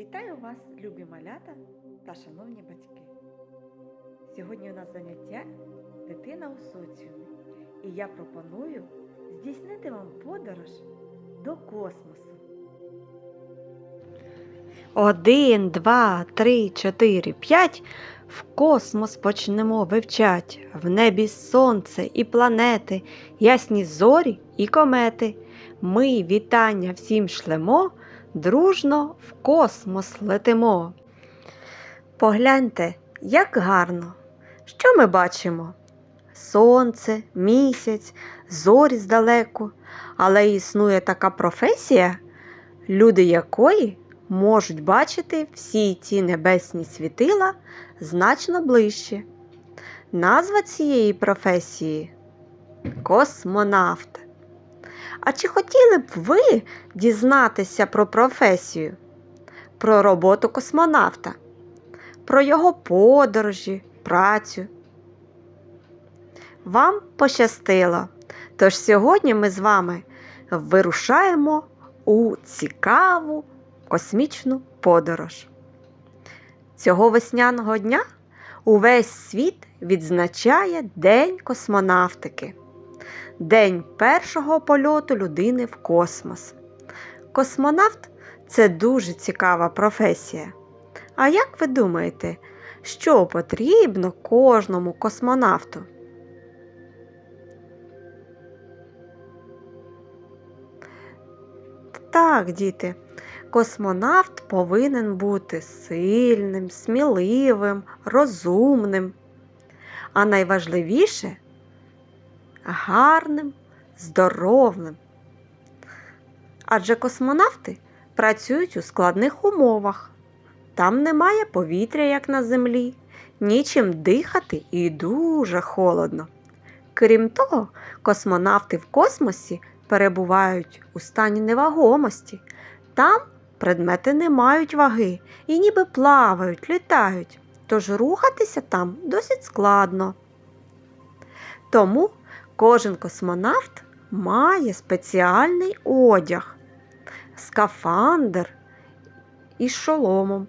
Вітаю вас, любі малята та шановні батьки. Сьогодні у нас заняття Дитина у соціумі. І я пропоную здійснити вам подорож до космосу. Один, два, три, чотири, п'ять. В космос почнемо вивчать. В небі сонце і планети, ясні зорі і комети. Ми вітання всім шлемо, дружно в космос летимо. Погляньте, як гарно. Що ми бачимо? Сонце, місяць, зорі здалеку. Але існує така професія, люди якої можуть бачити всі ці небесні світила значно ближче. Назва цієї професії космонавт. А чи хотіли б ви дізнатися про професію, про роботу космонавта, про його подорожі, працю? Вам пощастило. Тож сьогодні ми з вами вирушаємо у цікаву космічну подорож. Цього весняного дня увесь світ відзначає День космонавтики, День першого польоту людини в космос. Космонавт це дуже цікава професія. А як ви думаєте, що потрібно кожному космонавту? Так, діти, космонавт повинен бути сильним, сміливим, розумним, а найважливіше гарним, здоровим. Адже космонавти працюють у складних умовах. Там немає повітря, як на землі, нічим дихати і дуже холодно. Крім того, космонавти в космосі перебувають у стані невагомості. Там предмети не мають ваги і ніби плавають, літають, тож рухатися там досить складно. Тому кожен космонавт має спеціальний одяг, скафандр із шоломом,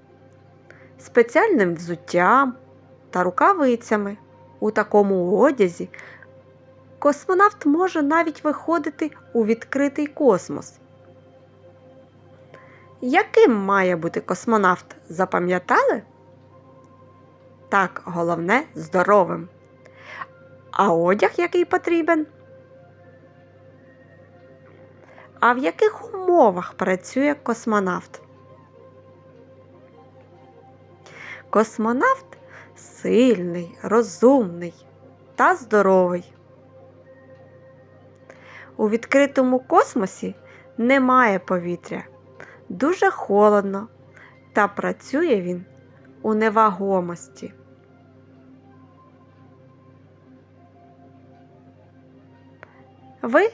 спеціальним взуттям та рукавицями. У такому одязі космонавт може навіть виходити у відкритий космос. Яким має бути космонавт, запам'ятали? Так, головне здоровим. А одяг який потрібен? А в яких умовах працює космонавт? Космонавт сильний, розумний та здоровий. У відкритому космосі немає повітря, дуже холодно, та працює він у невагомості. Ви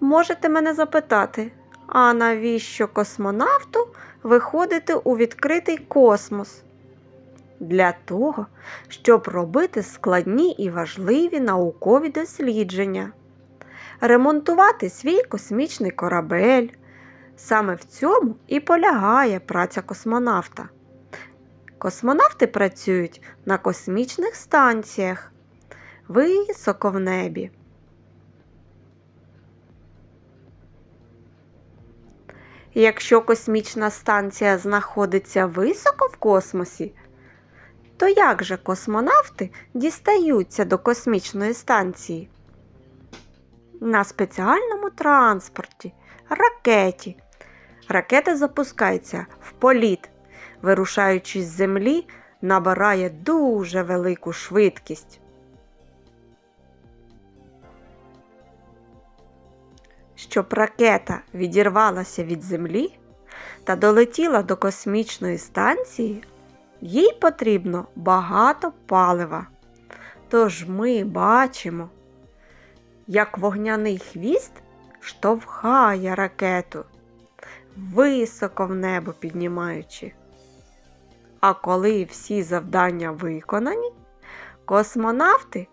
можете мене запитати, а навіщо космонавту виходити у відкритий космос? Для того, щоб робити складні і важливі наукові дослідження ремонтувати свій космічний корабель. Саме в цьому і полягає праця космонавта. Космонавти працюють на космічних станціях високо в небі. Якщо космічна станція знаходиться високо в космосі, то як же космонавти дістаються до космічної станції? на спеціальному транспорті, ракеті. Ракета запускається в політ, вирушаючи з землі, набирає дуже велику швидкість. Щоб ракета відірвалася від землі та долетіла до космічної станції, їй потрібно багато палива. Тож ми бачимо, як вогняний хвіст штовхає ракету, високо в небо піднімаючи. А коли всі завдання виконані, космонавти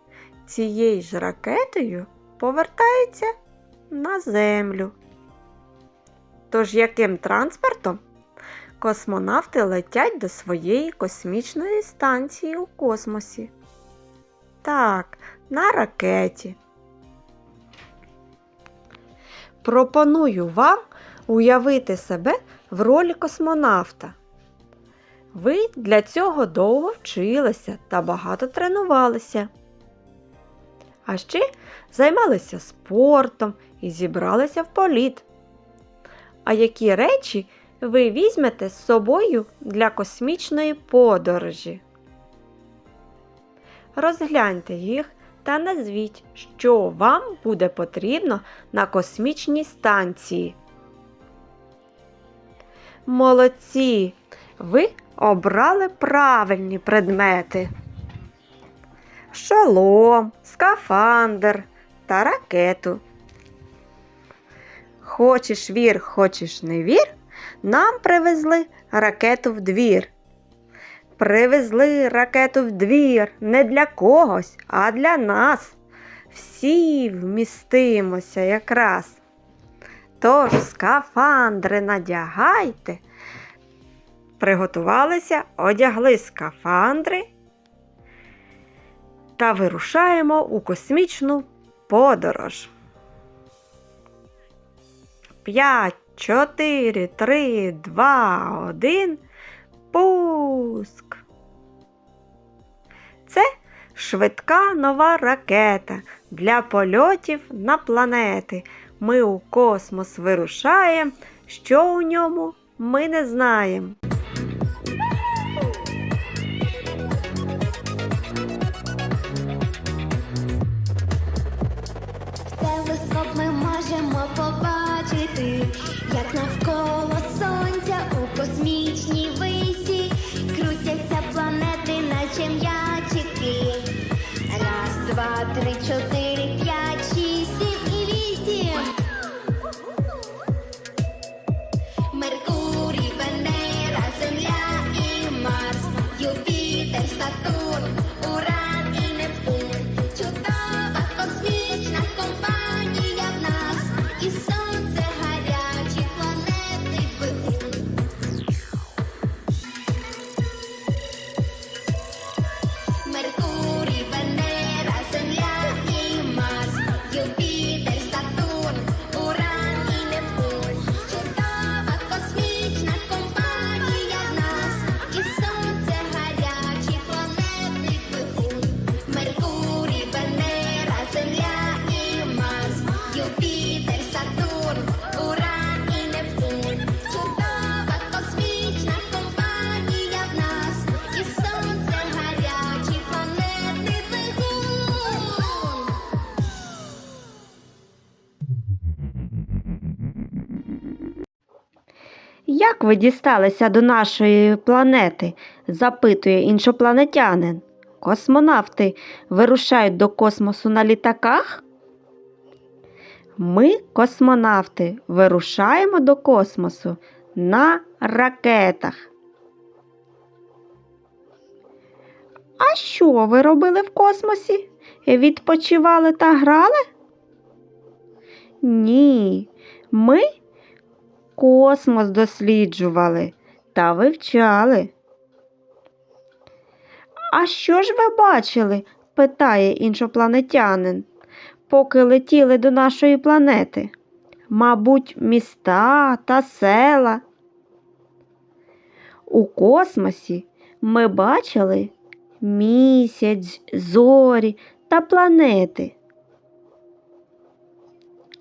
цією ж ракетою повертаються на землю. Тож яким транспортом космонавти летять до своєї космічної станції у космосі. Так, на ракеті. Пропоную вам уявити себе в ролі космонавта. Ви для цього довго вчилися та багато тренувалися. А ще займалися спортом і зібралися в політ. А які речі ви візьмете з собою для космічної подорожі? Розгляньте їх та назвіть, що вам буде потрібно на космічній станції. Молодці! Ви обрали правильні предмети. Шолом, скафандр та ракету. Хочеш вір, хочеш не вір, нам привезли ракету в двір. Привезли ракету в двір не для когось, а для нас. Всі вмістимося якраз. Тож скафандри надягайте. Приготувалися, одягли скафандри та вирушаємо у космічну подорож. П'ять, чотири, три, два, один. Пуск. Це швидка нова ракета для польотів на планети. Ми у космос вирушаємо. Що у ньому ми не знаємо. Навколо сонця у космічній висі крутяться планети, наче м'ячики. Раз, два, три, чотири, Як ви дісталися до нашої планети? запитує іншопланетянин. Космонавти вирушають до космосу на літаках? Ми, космонавти, вирушаємо до космосу на ракетах. А що ви робили в космосі? Відпочивали та грали? Ні, ми космос досліджували та вивчали. А що ж ви бачили? питає іншопланетянин, поки летіли до нашої планети. Мабуть, міста та села. У космосі ми бачили місяць, зорі та планети.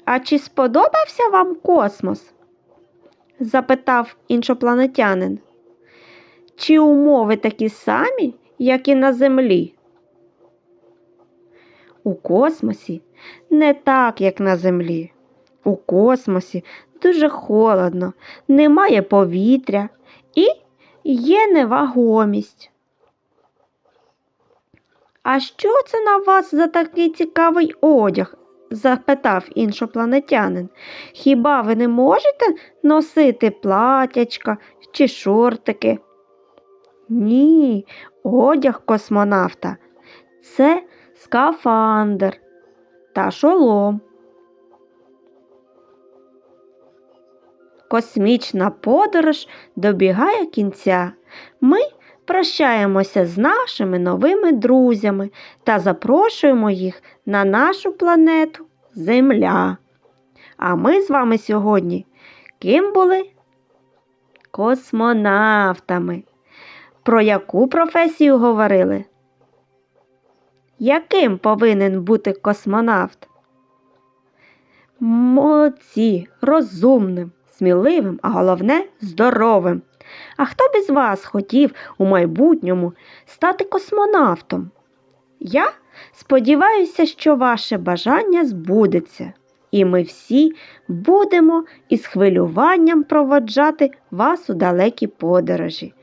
А чи сподобався вам космос? Запитав іншопланетянин. Чи умови такі самі, як і на Землі? У космосі не так, як на Землі. У космосі дуже холодно, немає повітря і є невагомість. А що це на вас за такий цікавий одяг? Запитав іншопланетянин. Хіба ви не можете носити платячка чи шортики? Ні, одяг космонавта це скафандр та шолом. космічна подорож добігає кінця. Ми прощаємося з нашими новими друзями та запрошуємо їх на нашу планету Земля. А ми з вами сьогодні ким були? Космонавтами. Про яку професію говорили? Яким повинен бути космонавт? Молодці, розумним, сміливим, а головне здоровим. А хто б із вас хотів у майбутньому стати космонавтом? Я сподіваюся, що ваше бажання збудеться, і ми всі будемо із хвилюванням проводжати вас у далекі подорожі.